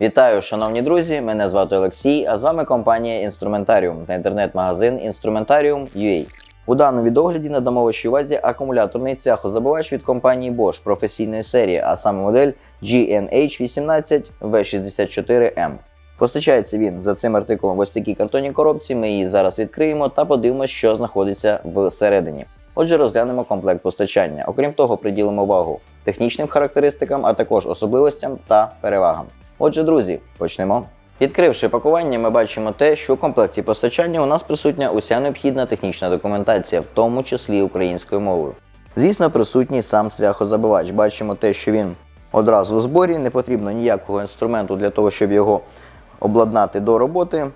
Вітаю, шановні друзі! Мене звати Олексій, а з вами компанія Інструментаріум та інтернет-магазин Instrumentarium.ua. У даному відогляді надамо вашій увазі акумуляторний цвяхозабивач від компанії Bosch професійної серії, а саме модель GNH18V64M. Постачається він за цим артикулом в ось такій картонній коробці. Ми її зараз відкриємо та подивимося, що знаходиться всередині. Отже, розглянемо комплект постачання. Окрім того, приділимо увагу технічним характеристикам, а також особливостям та перевагам. Отже, друзі, почнемо. Відкривши пакування, ми бачимо те, що у комплекті постачання у нас присутня уся необхідна технічна документація, в тому числі українською мовою. Звісно, присутній сам цвяхозабивач. Бачимо те, що він одразу у зборі, не потрібно ніякого інструменту для того, щоб його обладнати до роботи.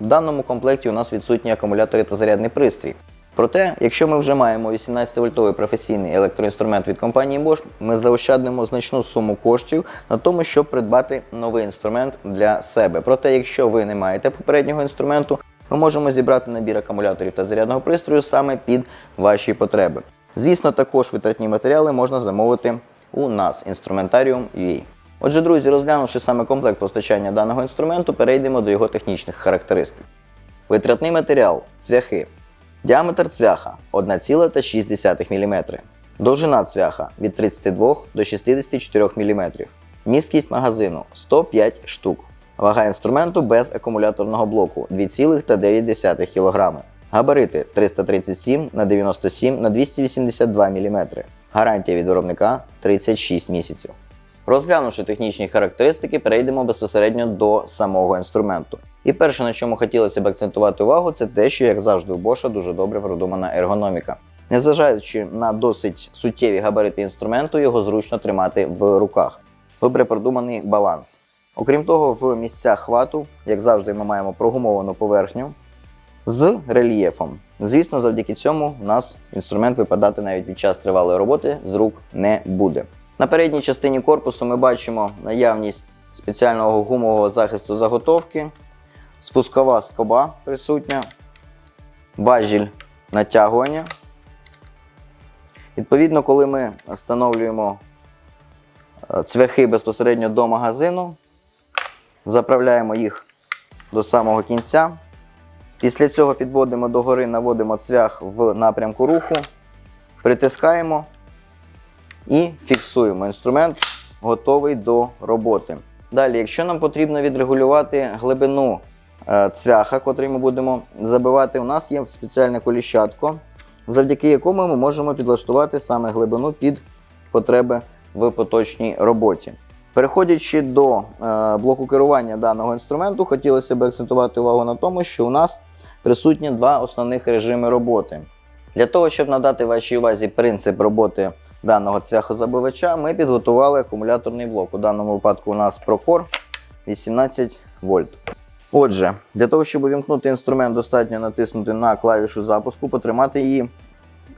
В даному комплекті у нас відсутні акумулятори та зарядний пристрій. Проте, якщо ми вже маємо 18-вольтовий професійний електроінструмент від компанії Bosch, ми заощадимо значну суму коштів на тому, щоб придбати новий інструмент для себе. Проте, якщо ви не маєте попереднього інструменту, ми можемо зібрати набір акумуляторів та зарядного пристрою саме під ваші потреби. Звісно, також витратні матеріали можна замовити у нас Instrumentarium.ua. Отже, друзі, розглянувши саме комплект постачання даного інструменту, перейдемо до його технічних характеристик. Витратний матеріал цвяхи. Діаметр цвяха 1,6 мм. Довжина цвяха від 32 до 64 мм. Місткість магазину 105 штук. Вага інструменту без акумуляторного блоку 2,9 кг. Габарити 337 на 97 на 282 мм. Гарантія від виробника 36 місяців. Розглянувши технічні характеристики, перейдемо безпосередньо до самого інструменту. І перше, на чому хотілося б акцентувати увагу, це те, що, як завжди, у Bosch дуже добре продумана ергономіка. Незважаючи на досить суттєві габарити інструменту, його зручно тримати в руках. Добре продуманий баланс. Окрім того, в місцях хвату, як завжди, ми маємо прогумовану поверхню з рельєфом. Звісно, завдяки цьому у нас інструмент випадати навіть під час тривалої роботи з рук не буде. На передній частині корпусу ми бачимо наявність спеціального гумового захисту заготовки, спускова скоба присутня, важіль натягування. Відповідно, коли ми встановлюємо е, цвяхи безпосередньо до магазину, заправляємо їх до самого кінця. Після цього підводимо догори, наводимо цвях в напрямку руху, притискаємо і фіксуємо. Інструмент готовий до роботи. Далі, якщо нам потрібно відрегулювати глибину цвяха, котрий ми будемо забивати, у нас є спеціальне коліщатко, завдяки якому ми можемо підлаштувати саме глибину під потреби в поточній роботі. Переходячи до е, блоку керування даного інструменту, хотілося б акцентувати увагу на тому, що у нас присутні два основних режими роботи. Для того, щоб надати вашій увазі принцип роботи даного цвяхозабивача, ми підготували акумуляторний блок. У даному випадку у нас Procore 18 вольт. Отже, для того, щоб увімкнути інструмент, достатньо натиснути на клавішу запуску, потримати її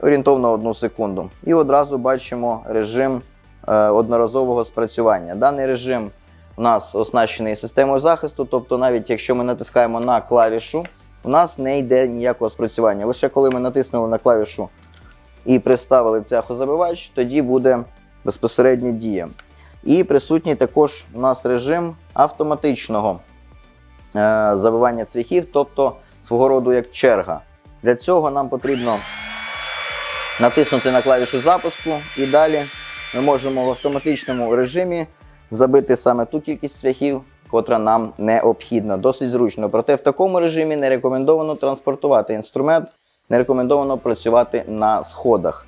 орієнтовно 1 секунду. І одразу бачимо режим е, одноразового спрацювання. Даний режим у нас оснащений системою захисту, тобто навіть якщо ми натискаємо на клавішу, у нас не йде ніякого спрацювання. Лише коли ми натиснули на клавішу і приставили цвяхозабивач, тоді буде безпосередня дія. І присутній також у нас режим автоматичного забивання цвяхів, тобто свого роду як черга. Для цього нам потрібно натиснути на клавішу запуску і далі ми можемо в автоматичному режимі забити саме ту кількість цвяхів, котра нам необхідна. Досить зручно. Проте в такому режимі не рекомендовано транспортувати інструмент, не рекомендовано працювати на сходах.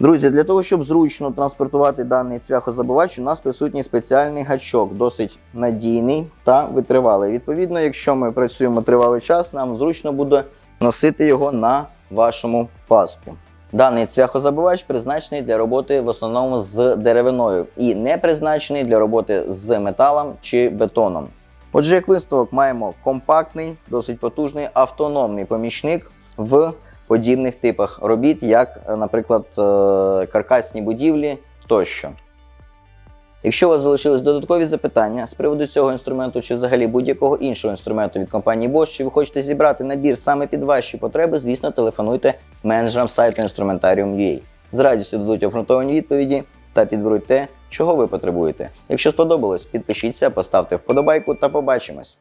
Друзі, для того, щоб зручно транспортувати даний цвяхозабивач, у нас присутній спеціальний гачок, досить надійний та витривалий. Відповідно, якщо ми працюємо тривалий час, нам зручно буде носити його на вашому паску. Даний цвяхозабивач призначений для роботи в основному з деревиною і не призначений для роботи з металом чи бетоном. Отже, як висновок маємо компактний, досить потужний автономний помічник в подібних типах робіт, як, е, наприклад, е, каркасні будівлі тощо. Якщо у вас залишились додаткові запитання з приводу цього інструменту чи взагалі будь-якого іншого інструменту від компанії Bosch, чи ви хочете зібрати набір саме під ваші потреби, звісно, телефонуйте менеджерам сайту Instrumentarium.ua. З радістю дадуть обґрунтовані відповіді та підберуть те, чого ви потребуєте. Якщо сподобалось, підпишіться, поставте вподобайку та побачимось.